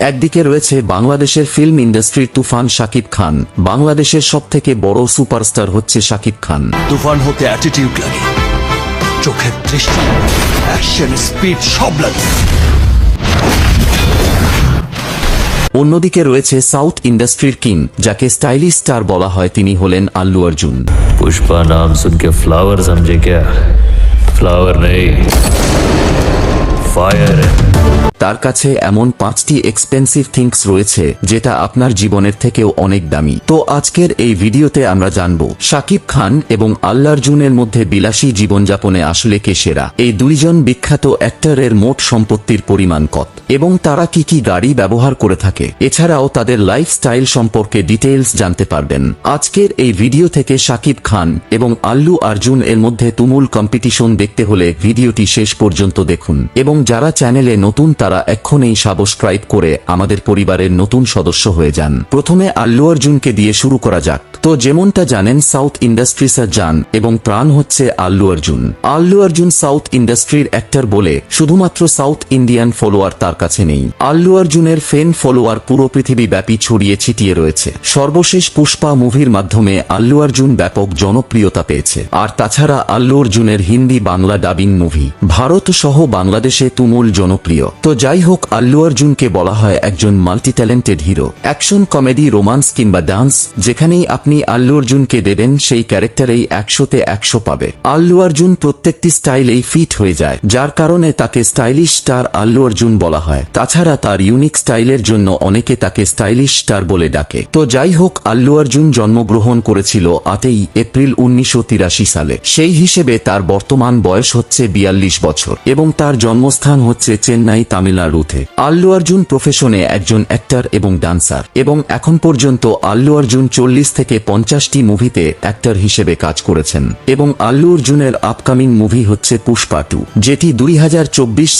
একদিকে রয়েছে বাংলাদেশের ফিল্ম ইন্ডাস্ট্রির তুফান শাকিব খান। বাংলাদেশের সব থেকে বড় সুপারস্টার হচ্ছে শাকিব খান। তুফান হতে অ্যাটিটিউড লাগে। চোখের দৃষ্টি অ্যাকশন স্পিড সব লাগে। অন্যদিকে রয়েছে সাউথ ইন্ডাস্ট্রির কিং যাকে স্টাইলিশ স্টার বলা হয় তিনি হলেন আল্লু অর্জুন। পুষ্পা নাম শুনকে ফ্লাওয়ার সমঝে ফ্লাওয়ার নেই। ফায়ার তার কাছে এমন পাঁচটি এক্সপেন্সিভ থিংস রয়েছে, যেটা আপনার জীবনের থেকেও অনেক দামি। তো আজকের এই ভিডিওতে আমরা জানব শাকিব খান এবং আল্লার্জুনের মধ্যে বিলাসী জীবনযাপনে আসলে কে সেরা? এই দুইজন বিখ্যাত অ্যাক্টরের মোট সম্পত্তির পরিমাণ কত? এবং তারা কি কি গাড়ি ব্যবহার করে থাকে? এছাড়াও তাদের লাইফস্টাইল সম্পর্কে ডিটেইলস জানতে পারবেন। আজকের এই ভিডিও থেকে শাকিব খান এবং আল্লু আর্জুন এর মধ্যে তুমুল কম্পিটিশন দেখতে হলে ভিডিওটি শেষ পর্যন্ত দেখুন। এবং যারা চ্যানেলে নতুন, তারা এক্ষুনি সাবস্ক্রাইব করে আমাদের পরিবারের নতুন সদস্য হয়ে যান। প্রথমে আল্লু অর্জুনকে দিয়ে শুরু করা যাক। তো যেমনটা জানেন, সাউথ ইন্ডাস্ট্রিসের যান এবং প্রাণ হচ্ছে আল্লু অর্জুন। আল্লু অর্জুন সাউথ ইন্ডাস্ট্রির অ্যাক্টর বলে শুধুমাত্র সাউথ ইন্ডিয়ান ফলোয়ার তার কাছে নেই। আল্লু অর্জুনের ফেন ফলোয়ার পুরো পৃথিবী ব্যাপী ছড়িয়ে ছিটিয়ে রয়েছে। সর্বশেষ পুষ্পা মুভির মাধ্যমে আল্লু অর্জুন ব্যাপক জনপ্রিয়তা পেয়েছে। আর তাছাড়া আল্লু অর্জুনের হিন্দি বাংলা ডাবিং মুভি, ভারত সহ বাংলাদেশে তুমুল জনপ্রিয়। তো যাই হোক আল্লু অর্জুনকে বলা হয় একজন multi talented hero action, comedy romance কিংবা ডান্স, যেখানেই আপনি আল্লু অর্জুনকে দেবেন, সেই ক্যারেক্টারেই একশোতে একশো পাবে। আল্লু অর্জুন প্রত্যেকটি স্টাইলেই ফিট হয়ে যায়, যার কারণে তাকে স্টাইলিশ স্টার আল্লু অর্জুন বলা হয়। তাছাড়া তার ইউনিক স্টাইলের জন্য অনেকে তাকে স্টাইলিশ স্টার বলে ডাকে। তো যাই হোক আল্লু অর্জুন জন্মগ্রহণ করেছিল আটই এপ্রিল উনিশশো তিরাশি সালে। সেই হিসেবে তার বর্তমান বয়স হচ্ছে বিয়াল্লিশ বছর এবং তার জন্মস্থান হচ্ছে চেন্নাই তামিলনাড়ুতে আল্লু অর্জুন প্রফেশনে একজন অ্যাক্টর এবং ডান্সার এবং এখন পর্যন্ত আল্লু অর্জুন চল্লিশ থেকে পঞ্চাশটি মুভিতে অ্যাক্টর হিসেবে কাজ করেছেন এবং আল্লু অর্জুনের আপকামিং মুভি হচ্ছে পুষ্পা টু, যেটি দুই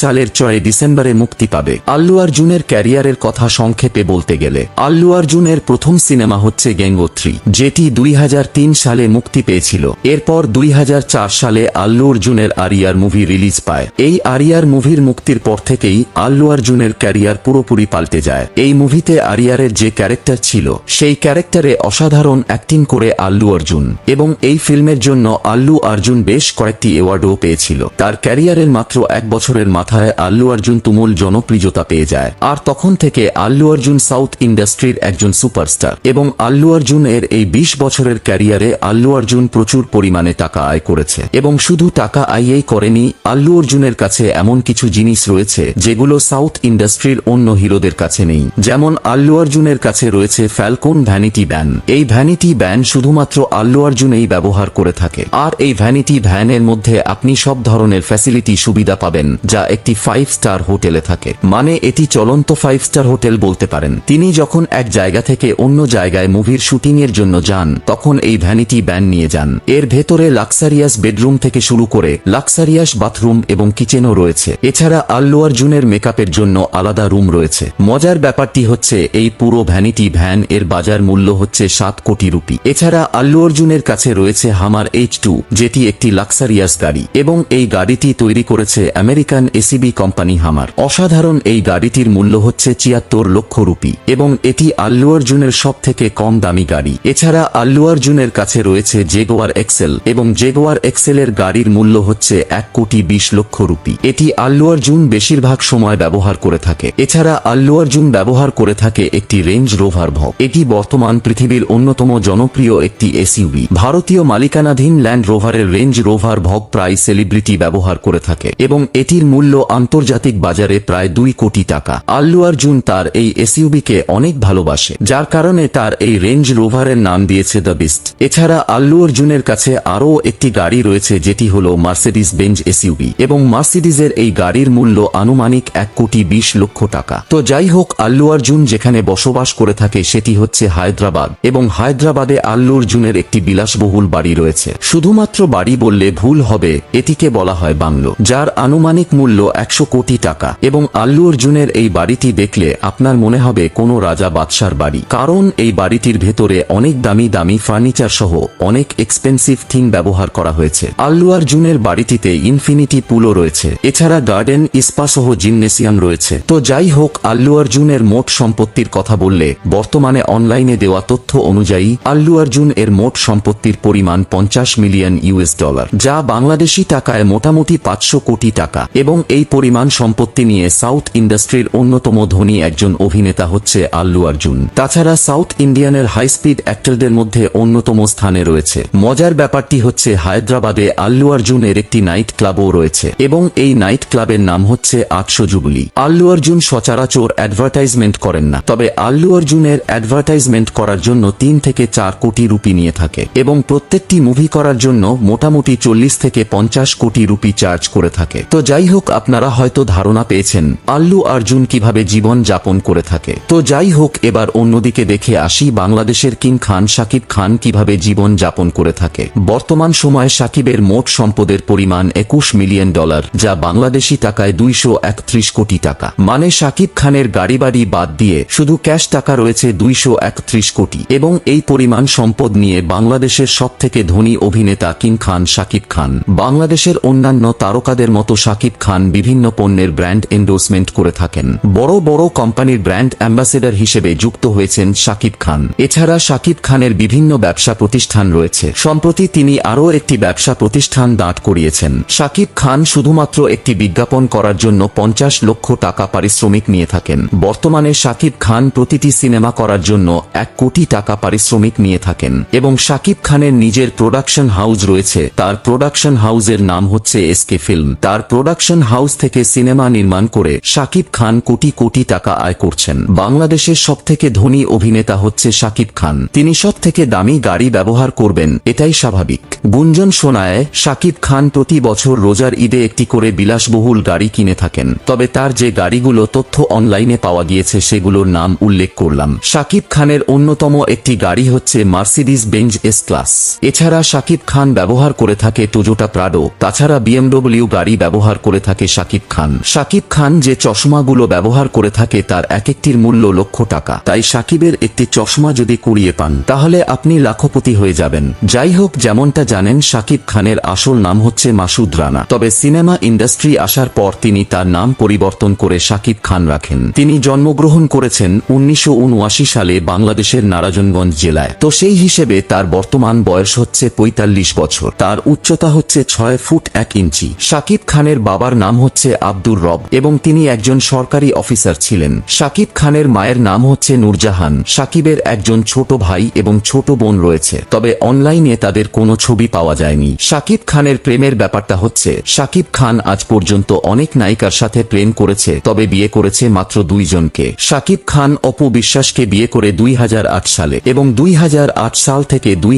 সালের ছয় ডিসেম্বরে মুক্তি পাবে। আল্লু অর্জুনের ক্যারিয়ারের কথা সংক্ষেপে বলতে গেলে, আল্লু অর্জুনের প্রথম সিনেমা হচ্ছে গ্যাঙ্গোত্রী যেটি দুই হাজার তিন সালে মুক্তি পেয়েছিল। এরপর দুই হাজার চার সালে আল্লু অর্জুনের আরিয়ার মুভি রিলিজ পায়। এই আরিয়ার মুভির মুক্তির পর থেকেই আল্লু অর্জুনের ক্যারিয়ার পুরোপুরি পাল্টে যায়। এই মুভিতে আরিয়ারের যে ক্যারেক্টার ছিল, সেই ক্যারেক্টারে অসাধারণ অ্যাক্টিং করে আল্লু অর্জুন। এবং এই ফিল্মের জন্য আল্লু অর্জুন বেশ কয়েকটি অ্যাওয়ার্ডও পেয়েছিল। তার ক্যারিয়ারের মাত্র এক বছরের মাথায় আল্লু অর্জুন তুমুল জনপ্রিয়তা পেয়ে যায়। আর তখন থেকে আল্লু অর্জুন সাউথ ইন্ডাস্ট্রির একজন সুপারস্টার। এবং আল্লু অর্জুন এর এই বিশ বছরের ক্যারিয়ারে আল্লু অর্জুন প্রচুর পরিমাণে টাকা আয় করেছে। এবং শুধু টাকা আইয়েই করেনি, আল্লু অর্জুনের কাছে এমন কিছু জিনিস রয়েছে, যেগুলো সাউথ ইন্ডাস্ট্রির অন্য হিরোদের কাছে নেই। যেমন আল্লু অর্জুনের কাছে রয়েছে ফ্যালকন ভ্যানিটি ব্যান। এই ভ্যানিটি ব্যান শুধুমাত্র আল্লু অর্জুনেই ব্যবহার করে থাকে। আর এই ভ্যানিটি ভ্যানের মধ্যে আপনি সব ধরনের ফ্যাসিলিটি সুবিধা পাবেন, যা একটি ফাইভ স্টার হোটেলে থাকে। মানে এটি চলন্ত ফাইভ স্টার হোটেল বলতে পারেন। তিনি যখন এক জায়গা থেকে অন্য জায়গায় মুভির শুটিং এর জন্য যান, তখন এই ভ্যানিটি ব্যান নিয়ে যান। এর ভেতরে লাক্সারিয়াস বেডরুম থেকে শুরু করে লাক্সারিয়াস বাথরুম এবং কিচেনও রয়েছে। এছাড়া আল্লু অর্জুনের মেকআপের জন্য আলাদা রুম রয়েছে। মজার ব্যাপারটি হচ্ছে, এই পুরো ভ্যানিটি ভ্যান এর বাজার মূল্য হচ্ছে সাত কোটি রুপি। এছাড়া আল্লু অর্জুনের কাছে রয়েছে হামার এইচ টু, যেটি একটি লাক্সারিয়াস গাড়ি, এবং এই গাড়িটি তৈরি করেছে আমেরিকান এসিবি কোম্পানি হামার। অসাধারণ এই গাড়িটির মূল্য হচ্ছে ছিয়াত্তর লক্ষ রুপি, এবং এটি আল্লু অর্জুনের সব থেকে কম দামি গাড়ি। এছাড়া আল্লু অর্জুনের কাছে রয়েছে জেগোয়ার এক্সেল, এবং জেগোয়ার এক্সেলের গাড়ির মূল্য হচ্ছে এক কোটি বিশ লক্ষ রুপি। এটি আল্লু অর্জুন বেশিরভাগ সময় ব্যবহার করে থাকে। এছাড়া আল্লু অর্জুন ব্যবহার করে থাকে একটি রেঞ্জ রোভার ভক এটি বর্তমান পৃথিবীর অন্যতম জনপ্রিয় একটি এসইউভি। ভারতীয় মালিকানাধীন ল্যান্ড রোভারের রেঞ্জ রোভার ভগ প্রায় সেলিব্রিটি ব্যবহার করে থাকে এবং এটির মূল্য আন্তর্জাতিক বাজারে প্রায় দুই কোটি টাকা। আল্লু অর্জুন তার এই এসইউভিকে অনেক ভালোবাসে, যার কারণে তার এই রেঞ্জ রোভারের নাম দিয়েছে দ্য বিস্ট। এছাড়া আল্লু অর্জুনের কাছে আরও একটি গাড়ি রয়েছে যেটি হল মার্সিডিস বেঞ্জ এসইউভি এবং মার্সিডিজের এই গাড়ির মূল্য আনুমানিক এক কোটি বিশ লক্ষ টাকা। তো যাই হোক, আল্লু অর্জুন যেখানে বসবাস করে থাকে সেটি হচ্ছে হায়দ্রাবাদ এবং হায়দ্রাবাদে আল্লু অর্জুনের একটি বিলাসবহুল বাড়ি রয়েছে। শুধুমাত্র বাড়ি বললে ভুল হবে, এটিকে বলা হয় বাংলো, যার আনুমানিক মূল্য একশো কোটি টাকা এবং আল্লু অর্জুনের এই বাড়িটি দেখলে আপনার মনে হবে কোনো রাজা বাদশার বাড়ি। কারণ এই বাড়িটির ভেতরে অনেক দামি দামি ফার্নিচার সহ অনেক এক্সপেন্সিভ থিং ব্যবহার করা হয়েছে। আল্লু অর্জুনের বাড়িটিতে ইনফিনিটি পুলও রয়েছে। এছাড়া গার্ডেন ইস্পা সহ জিম রয়েছে। তো যাই হোক, আল্লু অর্জুনের মোট সম্পত্তির কথা বললে, বর্তমানে অনলাইনে দেওয়া তথ্য অনুযায়ী, আল্লু অর্জুন এর মোট সম্পত্তির পরিমাণ পঞ্চাশ মিলিয়ন ইউএস ডলার, যা বাংলাদেশি টাকায় মোটামুটি পাঁচশো কোটি টাকা, এবং এই পরিমাণ সম্পত্তি নিয়ে সাউথ ইন্ডাস্ট্রির অন্যতম ধনী একজন অভিনেতা হচ্ছে আল্লু অর্জুন। তাছাড়া সাউথ ইন্ডিয়ানের হাই স্পিড অ্যাক্টরদের মধ্যে অন্যতম স্থানে রয়েছে। মজার ব্যাপারটি হচ্ছে, হায়দ্রাবাদে আল্লু অর্জুনের একটি নাইট ক্লাবও রয়েছে, এবং এই নাইট ক্লাবের নাম হচ্ছে আটশো জুবলি আল্লু অর্জুন সচরাচর অ্যাডভার্টাইজমেন্ট করেন না। তবে আল্লু অর্জুনের অ্যাডভার্টাইজমেন্ট করার জন্য তিন থেকে চার কোটি রুপি নিয়ে থাকে এবং প্রত্যেকটি মুভি করার জন্য মোটামুটি চল্লিশ থেকে পঞ্চাশ কোটি রুপি চার্জ করে থাকে। তো যাই হোক, আপনারা হয়তো ধারণা পেয়েছেন আল্লু অর্জুন কীভাবে জীবন যাপন করে থাকে। তো যাই হোক, এবার অন্যদিকে দেখে আসি বাংলাদেশের কিং খান শাকিব খান কীভাবে জীবন যাপন করে থাকে। বর্তমান সময়ে শাকিবের মোট সম্পদের পরিমাণ একুশ মিলিয়ন ডলার, যা বাংলাদেশি টাকায় দুইশো একত্রিশ কোটি টাকা। মানে শাকিব খানের গাড়ি বাড়ি বাদ দিয়ে শুধু ক্যাশ টাকা রয়েছে দুইশো একত্রিশ কোটি। এবং এই পরিমাণ সম্পদ নিয়ে বাংলাদেশের সব থেকে ধনী অভিনেতা কিং খান শাকিব খান। বাংলাদেশের অন্যান্য তারকাদের মতো শাকিব খান বিভিন্ন পণ্যের ব্র্যান্ড এন্ডোর্সমেন্ট করে থাকেন। বড় বড় কোম্পানির ব্র্যান্ড অ্যাম্বাসেডর হিসেবে যুক্ত হয়েছেন শাকিব খান। এছাড়া শাকিব খানের বিভিন্ন ব্যবসা প্রতিষ্ঠান রয়েছে। সম্প্রতি তিনি আরও একটি ব্যবসা প্রতিষ্ঠান দাঁড় করিয়েছেন। শাকিব খান শুধুমাত্র একটি বিজ্ঞাপন করার জন্য পঞ্চাশ লক্ষ টাকা পারিশ্রমিক নিয়ে থাকেন। বর্তমানে শাকিব খান প্রতিটি সিনেমা করার জন্য এক কোটি টাকা পারিশ্রমিক নিয়ে থাকেন এবং শাকিব খানের নিজের প্রোডাকশন হাউস রয়েছে। তার প্রোডাকশন হাউসের নাম হচ্ছে এসকে ফিল্ম। তার প্রোডাকশন হাউস থেকে সিনেমা নির্মাণ করে শাকিব খান কোটি কোটি টাকা আয় করছেন। বাংলাদেশের সব থেকে ধনী অভিনেতা হচ্ছে শাকিব খান। তিনি সব থেকে দামি গাড়ি ব্যবহার করবেন, এটাই স্বাভাবিক। গুঞ্জন শোনায়, শাকিব খান প্রতি বছর রোজার ঈদে একটি করে বিলাসবহুল গাড়ি কিনে থাকেন। তবে তার যে গাড়িগুলো তথ্য অনলাইনে পাওয়া গিয়েছে সেগুলোর নাম উল্লেখ করলাম। শাকিব খানের অন্যতম একটি গাড়ি হচ্ছে মার্সিডিস বেঞ্জ এস ক্লাস এছাড়া শাকিব খান ব্যবহার করে থাকে টোজোটা প্রাডো তাছাড়া বিএমডব্লিউ গাড়ি ব্যবহার করে থাকে শাকিব খান। শাকিব খান যে চশমাগুলো ব্যবহার করে থাকে তার এক একটির মূল্য লক্ষ টাকা। তাই শাকিবের একটি চশমা যদি কুড়িয়ে পান, তাহলে আপনি লাখপতি হয়ে যাবেন। যাই হোক, যেমনটা জানেন, শাকিব খানের আসল নাম হচ্ছে মাসুদ রানা। তবে সিনেমা ইন্ডাস্ট্রি আসার পর তিনি তার নাম পরিবর্তন করে শাকিব খান রাখেন। তিনি জন্মগ্রহণ করেছেন উনিশশো সালে বাংলাদেশের নারায়ণগঞ্জ জেলায়। তো সেই হিসেবে তার বর্তমান বয়স হচ্ছে পঁয়তাল্লিশ বছর। তার উচ্চতা হচ্ছে ছয় ফুট এক ইঞ্চি। শাকিব খানের বাবার নাম হচ্ছে আব্দুর রব এবং তিনি একজন সরকারি অফিসার ছিলেন। শাকিব খানের মায়ের নাম হচ্ছে নূরজাহান। শাকিবের একজন ছোট ভাই এবং ছোট বোন রয়েছে। তবে অনলাইনে তাদের কোনো ছবি পাওয়া যায়নি। শাকিব খানের প্রেমের ব্যাপারটা হচ্ছে শাকিব খান আজ পর্যন্ত অনেক নায়িকার সাথে প্রেম করেছে, তবে বিয়ে করেছে মাত্র দুইজনকে শাকিব খান অপু বিশ্বাসকে বিয়ে করে দুই সালে এবং দুই সাল থেকে দুই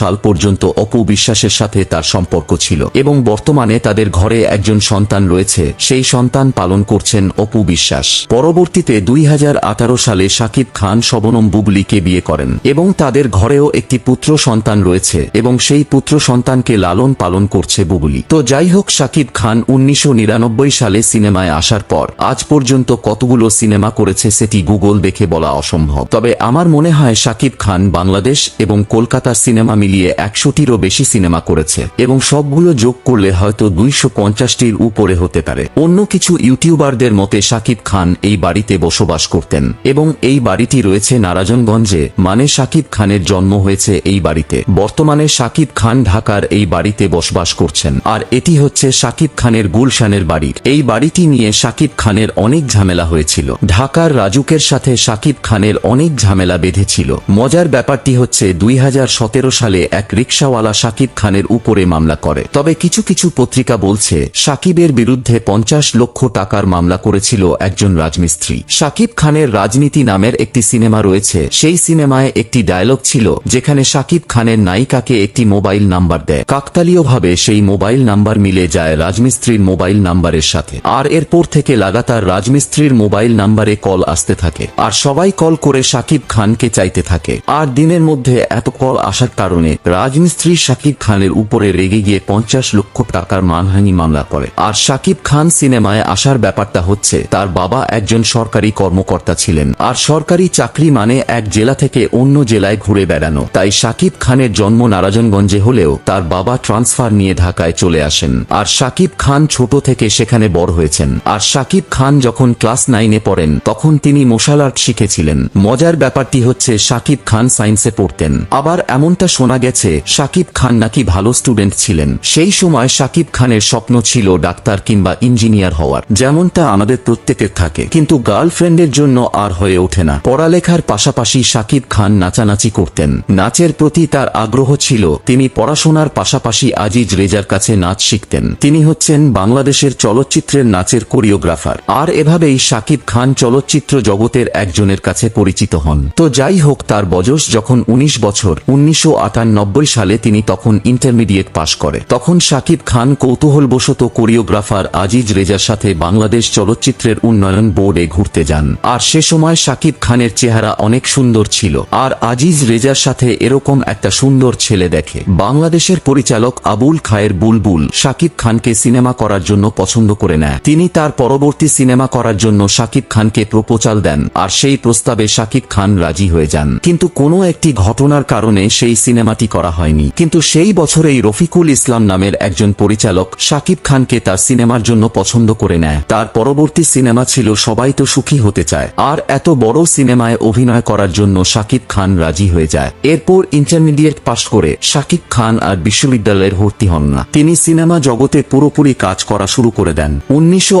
সাল পর্যন্ত অপু বিশ্বাসের সাথে তার সম্পর্ক ছিল এবং বর্তমানে তাদের ঘরে একজন সন্তান রয়েছে, সেই সন্তান পালন করছেন অপু বিশ্বাস। পরবর্তীতে দুই হাজার আঠারো সালে শাকিব খান শবনম বুবলিকে বিয়ে করেন এবং তাদের ঘরেও একটি পুত্র সন্তান রয়েছে এবং সেই পুত্র সন্তানকে লালন পালন করছে বুবলি। তো যাই হোক শাকিব খান উনিশশো নিরানব্বই সালে সিনেমায় আসার পর, আজ পর্যন্ত কতগুলো সিনেমা করেছে সেটি গুগল দেখে বলা অসম্ভব। তবে আমার মনে হয় শাকিব খান বাংলাদেশ এবং কলকাতার সিনেমা মিলিয়ে একশোটিরও বেশি সিনেমা করেছে এবং সবগুলো যোগ করলে হয়তো দুইশো পঞ্চাশটির উপরে হতে পারে। অন্য কিছু ইউটিউবারদের মতে শাকিব খান এই বাড়িতে বসবাস করতেন এবং এই বাড়িটি রয়েছে নারায়ণগঞ্জে মানে শাকিব খানের জন্ম হয়েছে এই বাড়িতে। বর্তমানে শাকিব খান ঢাকার এই বাড়িতে বসবাস করছেন। আর এটি হচ্ছে শাকিব খানের গুলশানের বাড়ির এই বাড়িটি নিয়ে শাকিব খানের অনেক ঝামেলা হয়েছিল। ঢাকার রাজুকের সাথে শাকিব খানের অনেক ঝামেলা বেঁধেছিল। মজার ব্যাপারটি হচ্ছে, দুই হাজার সতেরো সালে এক রিক্সাওয়ালা শাকিব খানের উপরে মামলা করে। তবে কিছু কিছু পত্রিকা বলছে শাকিবের বিরুদ্ধে পঞ্চাশ লক্ষ টাকার মামলা করেছিল একজন রাজমিস্ত্রি। শাকিব খানের রাজনীতি নামের একটি সিনেমা রয়েছে, সেই সিনেমায় একটি ডায়লগ ছিল, যেখানে শাকিব খানের নায়িকাকে একটি মোবাইল নাম্বার দেয়। কাকতালীয়ভাবে সেই মোবাইল নাম্বার মিলে যায় রাজমিস্ত্রির মোবাইল নাম্বারের সাথে। আর এরপর থেকে লাগাতার রাজমিস্ত্রির মোবাইল নাম্বারে কল আসতে থাকে। আর সবাই কল করে শাকিব খানকে চাইতে থাকে। আর দিনের মধ্যে এত কল আসার কারণে রাজমিস্ত্রি শাকিব খানের উপরে রেগে গিয়ে পঞ্চাশ লক্ষ টাকার মানহানি মামলা করে। আর শাকিব খান সিনেমায় আসার ব্যাপারটা হচ্ছে, তার বাবা একজন সরকারি কর্মকর্তা ছিলেন। আর সরকারি চাকরি মানে এক জেলা থেকে অন্য জেলায় ঘুরে বেড়ানো। তাই শাকিব খানের জন্ম নারায়ণগঞ্জে হলেও তার বাবা ট্রান্সফার নিয়ে ঢাকায় চলে আসেন। আর শাকিব খান ছোট থেকে সেখানে বড় হয়ে হয়েছেন। আর শাকিব খান যখন ক্লাস নাইনে পড়েন, তখন তিনি মশাল আর্ট শিখেছিলেন। মজার ব্যাপারটি হচ্ছে শাকিব খান সায়েন্সে পড়তেন। আবার এমনটা শোনা গেছে শাকিব খান নাকি ভালো স্টুডেন্ট ছিলেন। সেই সময় শাকিব খানের স্বপ্ন ছিল ডাক্তার কিংবা ইঞ্জিনিয়ার হওয়ার। যেমনটা আমাদের প্রত্যেকের থাকে। কিন্তু গার্লফ্রেন্ডের জন্য আর হয়ে ওঠে না। পড়ালেখার পাশাপাশি শাকিব খান নাচানাচি করতেন। নাচের প্রতি তার আগ্রহ ছিল। তিনি পড়াশোনার পাশাপাশি আজিজ রেজার কাছে নাচ শিখতেন। তিনি হচ্ছেন বাংলাদেশের চলচ্চিত্রের নাচের কোরিওগ্রাফার। আর এভাবেই শাকিব খান চলচ্চিত্র জগতের একজনের কাছে পরিচিত হন। তো যাই হোক, তার বয়স যখন ১৯ বছর, উনিশশো আটানব্বই সালে তিনি তখন ইন্টারমিডিয়েট পাশ করে। তখন শাকিব খান কৌতূহলবশত কোরিওগ্রাফার আজিজ রেজার সাথে বাংলাদেশ চলচ্চিত্রের উন্নয়ন বোর্ডে ঘুরতে যান। আর সে সময় শাকিব খানের চেহারা অনেক সুন্দর ছিল। আর আজিজ রেজার সাথে এরকম একটা সুন্দর ছেলে দেখে। বাংলাদেশের পরিচালক আবুল খায়ের বুলবুল শাকিব খানকে সিনেমা করার জন্য পছন্দ করে নেয়। তিনি তার পরবর্তী সিনেমা করার জন্য শাকিব খানকে প্রপোজাল দেন, আর সেই প্রস্তাবে শাকিব খান রাজি হয়ে যান। কিন্তু কোনো একটি ঘটনার কারণে সেই সিনেমাটি করা হয়নি। কিন্তু সেই বছরেই রফিকুল ইসলাম নামের একজন পরিচালক শাকিব খানকে তার সিনেমার জন্য পছন্দ করে নেয়। তার পরবর্তী সিনেমা ছিল সবাই তো সুখী হতে চায়। আর এত বড় সিনেমায় অভিনয় করার জন্য শাকিব খান রাজি হয়ে যায়। এরপর ইন্টারমিডিয়েট পাশ করে শাকিব খান আর বিশ্ববিদ্যালয়ের ভর্তি হন না। তিনি সিনেমা জগতে পুরোপুরি কাজ করা শুরু করে দেন। উনিশশো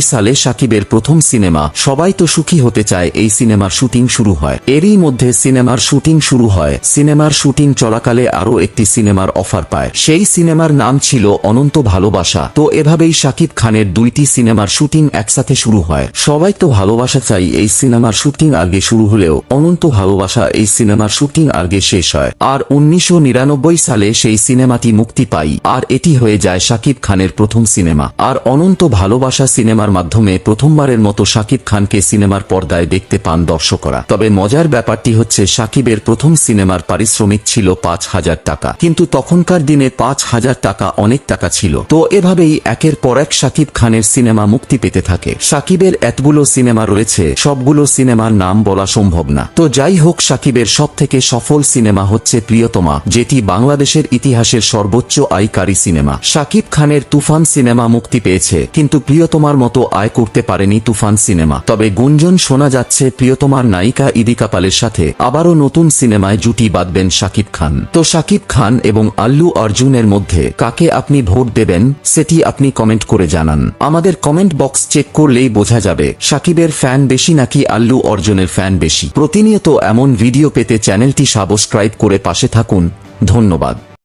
সালে শাকিবের প্রথম সিনেমা সবাই তো সুখী হতে চায় এই সিনেমার শুটিং শুরু হয়। এরই মধ্যে সিনেমার শুটিং শুরু হয়। সিনেমার শুটিং চলাকালে আরও একটি সিনেমার অফার পায়। সেই সিনেমার নাম ছিল অনন্ত ভালোবাসা। তো এভাবেই শাকিব খানের দুইটি সিনেমার শুটিং একসাথে শুরু হয়। সবাই তো ভালোবাসা চাই এই সিনেমার শুটিং আগে শুরু হলেও অনন্ত ভালোবাসা এই সিনেমার শুটিং আগে শেষ হয়। আর উনিশশো নিরানব্বই সালে সেই সিনেমাটি মুক্তি পাই আর এটি হয়ে যায় সাকিব খানের প্রথম সিনেমা। আর অনন্ত ভালোবাসা সিনেমার মাধ্যমে প্রথমবারের মতো শাকিব খানকে সিনেমার পর্দায় দেখতে পান দর্শকরা। তবে মজার ব্যাপারটি হচ্ছে শাকিবের প্রথম সিনেমার পারিশ্রমিক ছিল পাঁচ হাজার টাকা। কিন্তু তখনকার দিনে পাঁচ হাজার টাকা অনেক টাকা ছিল। তো এভাবেই একের পর এক শাকিব খানের সিনেমা মুক্তি পেতে থাকে। শাকিবের এতগুলো সিনেমা রয়েছে, সবগুলো সিনেমার নাম বলা সম্ভব না। তো যাই হোক, শাকিবের সব থেকে সফল সিনেমা হচ্ছে প্রিয়তমা, যেটি বাংলাদেশের ইতিহাসের সর্বোচ্চ আয়কারী সিনেমা। শাকিব খানের তুফান সিনেমা মুক্তি পেয়েছে কিন্তু প্রিয়তমার মতো আয় করতে পারেনি তুফান সিনেমা। তবে গুঞ্জন শোনা যাচ্ছে প্রিয়তমার নায়িকা ইদিকা পালের সাথে। আবারও নতুন সিনেমায় জুটি বাঁধবেন শাকিব খান। তো শাকিব খান এবং আল্লু অর্জুনের মধ্যে কাকে আপনি ভোট দেবেন, সেটি আপনি কমেন্ট করে জানান। আমাদের কমেন্ট বক্স চেক করলেই বোঝা যাবে, শাকিবের ফ্যান বেশি নাকি আল্লু অর্জুনের ফ্যান বেশি। প্রতিনিয়ত এমন ভিডিও পেতে চ্যানেলটি সাবস্ক্রাইব করে পাশে থাকুন। ধন্যবাদ।